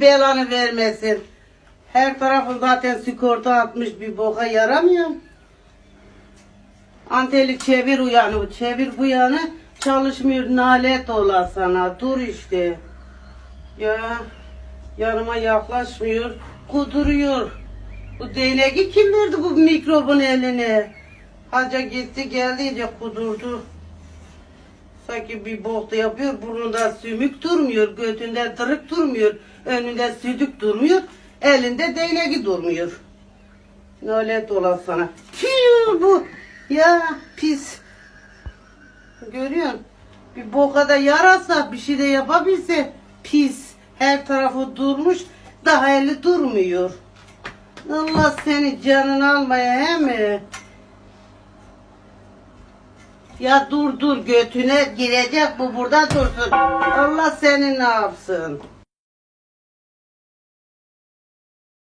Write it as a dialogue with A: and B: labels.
A: belanı vermesin. Her tarafı zaten sigorta atmış bir boka yaramıyor. Anteli çevir uyanı, çevir bu yanı çalışmıyor nalet ola sana. Dur işte. Ya yanıma yaklaşmıyor, kuduruyor. Bu değneği kim verdi bu mikrobun eline? Haca gitti geldi iyice kudurdu. Sanki bir bokta yapıyor, burnunda sümük durmuyor, götünde tırık durmuyor, önünde südük durmuyor, elinde değneği durmuyor. Nalet ola sana. Tüh bu. Ya pis. Görüyorsun. Bir boka da yarasa bir şey de yapabilse pis. Her tarafı durmuş daha eli durmuyor. Allah seni canını almaya he mi? Ya dur dur götüne girecek bu burada dursun. Allah seni ne yapsın?